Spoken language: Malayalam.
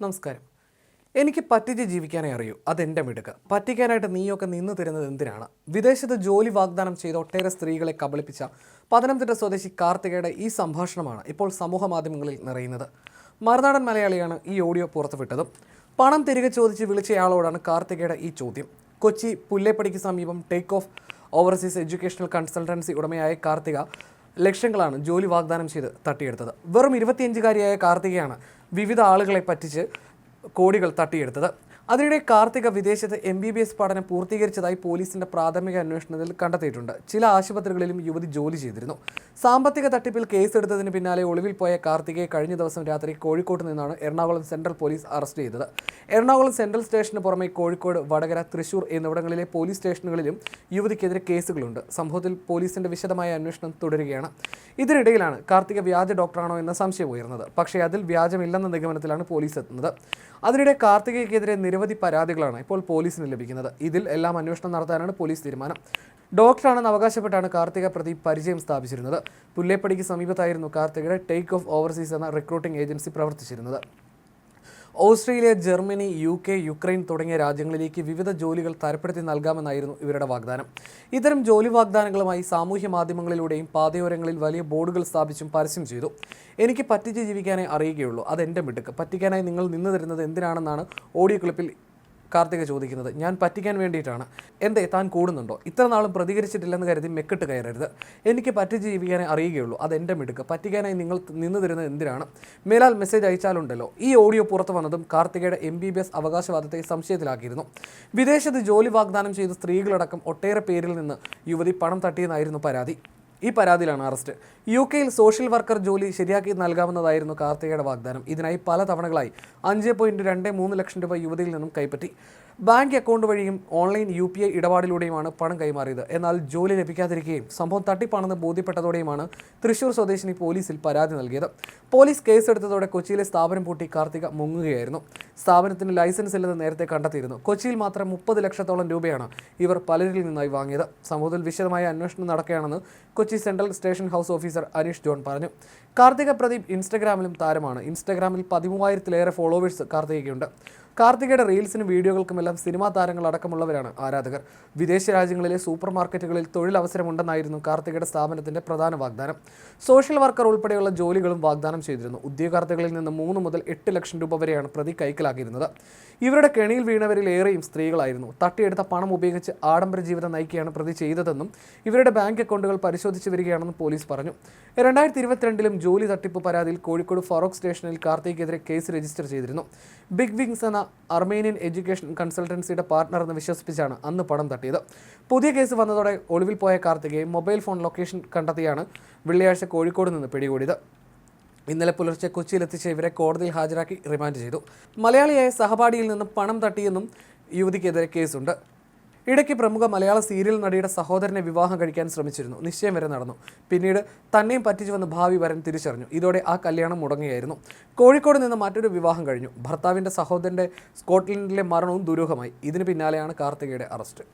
നമസ്കാരം. എനിക്ക് പറ്റിച്ച് ജീവിക്കാനേ അറിയൂ. അതെന്റെ മിടുക്ക്. പറ്റിക്കാനായിട്ട് നീയൊക്കെ നിന്ന് തരുന്നത് എന്തിനാണ്? വിദേശത്ത് ജോലി വാഗ്ദാനം ചെയ്ത ഒട്ടേറെ സ്ത്രീകളെ കബളിപ്പിച്ച പത്തനംതിട്ട സ്വദേശി കാർത്തികയുടെ ഈ സംഭാഷണമാണ് ഇപ്പോൾ സമൂഹ മാധ്യമങ്ങളിൽ നിറയുന്നത്. മറുനാടൻ മലയാളിയാണ് ഈ ഓഡിയോ പുറത്തുവിട്ടത്. പണം തിരികെ ചോദിച്ച് വിളിച്ചയാളോടാണ് കാർത്തികയുടെ ഈ ചോദ്യം. കൊച്ചി പുല്ലേപ്പടിക്ക് സമീപം take off overseas educational consultancy ഉടമയായ കാർത്തിക ലക്ഷങ്ങളാണ് ജോലി വാഗ്ദാനം ചെയ്ത് തട്ടിയെടുത്തത്. വെറും ഇരുപത്തിയഞ്ചുകാരിയായ കാർത്തികയാണ് വിവിധ ആളുകളെ പറ്റിച്ച് കോടികൾ തട്ടിയെടുത്തത്. അതിനിടെ കാർത്തിക വിദേശത്ത് എം ബി ബി എസ് പഠനം പൂർത്തീകരിച്ചതായി പോലീസിന്റെ പ്രാഥമിക അന്വേഷണത്തിൽ കണ്ടെത്തിയിട്ടുണ്ട്. ചില ആശുപത്രികളിലും യുവതി ജോലി ചെയ്തിരുന്നു. സാമ്പത്തിക തട്ടിപ്പിൽ കേസെടുത്തതിന് പിന്നാലെ ഒളിവിൽ പോയ കാർത്തികയെ കഴിഞ്ഞ ദിവസം രാത്രി കോഴിക്കോട്ട് നിന്നാണ് എറണാകുളം സെൻട്രൽ പോലീസ് അറസ്റ്റ് ചെയ്തത്. എറണാകുളം സെൻട്രൽ സ്റ്റേഷന് പുറമെ കോഴിക്കോട് വടകര തൃശൂർ എന്നിവിടങ്ങളിലെ പോലീസ് സ്റ്റേഷനുകളിലും യുവതിക്കെതിരെ കേസുകളുണ്ട്. സംഭവത്തിൽ പോലീസിന്റെ വിശദമായ അന്വേഷണം തുടരുകയാണ്. ഇതിനിടയിലാണ് കാർത്തിക വ്യാജ ഡോക്ടറാണോ എന്ന സംശയം ഉയർന്നത്. പക്ഷേ അതിൽ വ്യാജമില്ലെന്ന നിഗമനത്തിലാണ് പോലീസ് എത്തുന്നത്. അതിനിടെ കാർത്തികയ്ക്കെതിരെ നിരവധി പരാതികളാണ് ഇപ്പോൾ പോലീസിന് ലഭിക്കുന്നത്. ഇതിൽ എല്ലാം അന്വേഷണം നടത്താനാണ് പോലീസ് തീരുമാനം. ഡോക്ടറാണെന്ന് അവകാശപ്പെട്ടാണ് കാർത്തിക പ്രതി പരിചയം സ്ഥാപിച്ചിരുന്നത്. പുല്ലേപ്പടിക്ക് സമീപത്തായിരുന്നു കാർത്തികയുടെ ടേക്ക് ഓഫ് ഓവർസീസ് എന്ന റിക്രൂട്ടിംഗ് ഏജൻസി പ്രവർത്തിച്ചിരുന്നത്. Australia Germany U K Ukraine തുടങ്ങിയ രാജ്യങ്ങളിലേക്ക് വിവിധ ജോലികൾ തരപ്പെടുത്തി നൽകാമെന്നായിരുന്നു ഇവരുടെ വാഗ്ദാനം. ഇത്തരം ജോലി വാഗ്ദാനങ്ങളുമായി സാമൂഹ്യ മാധ്യമങ്ങളിലൂടെയും പാതയോരങ്ങളിൽ വലിയ ബോർഡുകൾ സ്ഥാപിച്ചും പരസ്യം ചെയ്തു. എനിക്ക് പറ്റിച്ച് ജീവിക്കാനേ അറിയുകയുള്ളൂ. അതെന്റെ മിടുക്ക്. പറ്റിക്കാനായി നിങ്ങൾ നിന്ന് തരുന്നത് എന്തിനാണെന്നാണ് ഓഡിയോ ക്ലിപ്പിൽ കാർത്തിക ചോദിക്കുന്നത് ഞാൻ പറ്റിക്കാൻ വേണ്ടിയിട്ടാണ്. എന്തേ താൻ കൂടുന്നുണ്ടോ? ഇത്ര നാളും പ്രതികരിച്ചിട്ടില്ലെന്ന് കരുതി മെക്കിട്ട് കയറരുത്. എനിക്ക് പറ്റിച്ച് ജീവിക്കാനേ അറിയുകയുള്ളൂ. അത് എന്റെ മിടുക്ക്. പറ്റിക്കാനായി നിങ്ങൾ നിന്ന് തരുന്നത് എന്തിനാണ്? മേലാൽ മെസ്സേജ് അയച്ചാലുണ്ടല്ലോ. ഈ ഓഡിയോ പുറത്തു വന്നതും കാർത്തികയുടെ എം ബി ബി എസ് അവകാശവാദത്തെ സംശയത്തിലാക്കിയിരുന്നു. വിദേശത്ത് ജോലി വാഗ്ദാനം ചെയ്ത സ്ത്രീകളടക്കം ഒട്ടേറെ പേരിൽ നിന്ന് യുവതി പണം തട്ടിയെന്നായിരുന്നു പരാതി. ഈ പരാതിയിലാണ് അറസ്റ്റ്. യു കെയിൽ സോഷ്യൽ വർക്കർ ജോലി ശരിയാക്കി നൽകാമെന്നതായിരുന്നു കാർത്തികയുടെ വാഗ്ദാനം. ഇതിനായി പല തവണകളായി അഞ്ച് പോയിന്റ് രണ്ട് മൂന്ന് ലക്ഷം രൂപ യുവതിയിൽ നിന്നും കൈപ്പറ്റി. ബാങ്ക് അക്കൗണ്ട് വഴിയും ഓൺലൈൻ യു പി ഐ ഇടപാടിലൂടെയുമാണ് പണം കൈമാറിയത്. എന്നാൽ ജോലി ലഭിക്കാതിരിക്കുകയും സംഭവം തട്ടിപ്പാണെന്ന് ബോധ്യപ്പെട്ടതോടെയുമാണ് തൃശൂർ സ്വദേശിനി പോലീസിൽ പരാതി നൽകിയത്. പോലീസ് കേസെടുത്തതോടെ കൊച്ചിയിലെ സ്ഥാപനം പൂട്ടി കാർത്തിക മുങ്ങുകയായിരുന്നു. സ്ഥാപനത്തിന് ലൈസൻസ് ഇല്ലെന്ന് നേരത്തെ കണ്ടെത്തിയിരുന്നു. കൊച്ചിയിൽ മാത്രം മുപ്പത് ലക്ഷത്തോളം രൂപയാണ് ഇവർ പലരിൽ നിന്നായി വാങ്ങിയത്. സംഭവത്തിൽ വിശദമായ അന്വേഷണം നടക്കുകയാണെന്ന് Kochi central station house officer Aneesh John പറഞ്ഞു. കാർത്തിക പ്രദീപ് ഇൻസ്റ്റഗ്രാമിലും താരമാണ്. ഇൻസ്റ്റഗ്രാമിൽ പതിമൂവായിരത്തിലേറെ ഫോളോവേഴ്സ് കാർത്തികയ്ക്കുണ്ട്. കാർത്തികയുടെ റീൽസിനും വീഡിയോകൾക്കുമെല്ലാം സിനിമാ താരങ്ങൾ അടക്കമുള്ളവരാണ് ആരാധകർ. വിദേശ രാജ്യങ്ങളിലെ സൂപ്പർ മാർക്കറ്റുകളിൽ തൊഴിലവസരമുണ്ടെന്നായിരുന്നു കാർത്തികയുടെ സ്ഥാപനത്തിന്റെ പ്രധാന വാഗ്ദാനം. സോഷ്യൽ വർക്കർ ഉൾപ്പെടെയുള്ള ജോലികളും വാഗ്ദാനം ചെയ്തിരുന്നു. ഉദ്യോഗാർത്ഥികളിൽ നിന്ന് മൂന്ന് മുതൽ എട്ട് ലക്ഷം രൂപ വരെയാണ് പ്രതി കൈക്കലാക്കിയിരുന്നത്. ഇവരുടെ കെണിയിൽ വീണവരിൽ ഏറെയും സ്ത്രീകളായിരുന്നു. തട്ടിയെടുത്ത പണം ഉപയോഗിച്ച് ആഡംബര ജീവിതം നയിക്കുകയാണ് പ്രതി ചെയ്തതെന്നും ഇവരുടെ ബാങ്ക് അക്കൗണ്ടുകൾ പരിശോധിച്ച് വരികയാണെന്നും പോലീസ് പറഞ്ഞു. രണ്ടായിരത്തി ഇരുപത്തിരണ്ടിലും ജോലി തട്ടിപ്പ് പരാതിയിൽ കോഴിക്കോട് ഫറോക്ക് സ്റ്റേഷനിൽ കാർത്തികെതിരെ കേസ് രജിസ്റ്റർ ചെയ്തിരുന്നു. ബിഗ് വിങ്സ് എന്ന അർമേനിയൻ എഡ്യൂക്കേഷൻ കൺസൾട്ടൻസിയുടെ പാർട്ണർ എന്ന് വിശ്വസിപ്പിച്ചാണ് അന്ന് പണം തട്ടിയത്. പുതിയ കേസ് വന്നതോടെ ഒളിവിൽ പോയ കാർത്തികയെ മൊബൈൽ ഫോൺ ലൊക്കേഷൻ കണ്ടെത്തിയാണ് വെള്ളിയാഴ്ച കോഴിക്കോട് നിന്ന് പിടികൂടിയത്. ഇന്നലെ പുലർച്ചെ കൊച്ചിയിലെത്തിച്ച ഇവരെ കോടതിയിൽ ഹാജരാക്കി റിമാൻഡ് ചെയ്തു. മലയാളിയായ സഹപാഠിയിൽ നിന്നും പണം തട്ടിയെന്നും യുവതിക്കെതിരെ കേസുണ്ട്. ഇടയ്ക്ക് പ്രമുഖ മലയാള സീരിയൽ നടിയുടെ സഹോദരനെ വിവാഹം കഴിക്കാൻ ശ്രമിച്ചിരുന്നു. നിശ്ചയം വരെ നടന്നു. പിന്നീട് തന്നെയും പറ്റിച്ചുവെന്ന് ഭാവി വരൻ തിരിച്ചറിഞ്ഞു. ഇതോടെ ആ കല്യാണം മുടങ്ങുകയായിരുന്നു കോഴിക്കോട് നിന്ന് മറ്റൊരു വിവാഹം കഴിഞ്ഞു. ഭർത്താവിന്റെ സഹോദരന്റെ സ്കോട്ട്ലൻഡിലെ മരണവും ദുരൂഹമായി. ഇതിന് പിന്നാലെയാണ് കാർത്തികയുടെ അറസ്റ്റ്.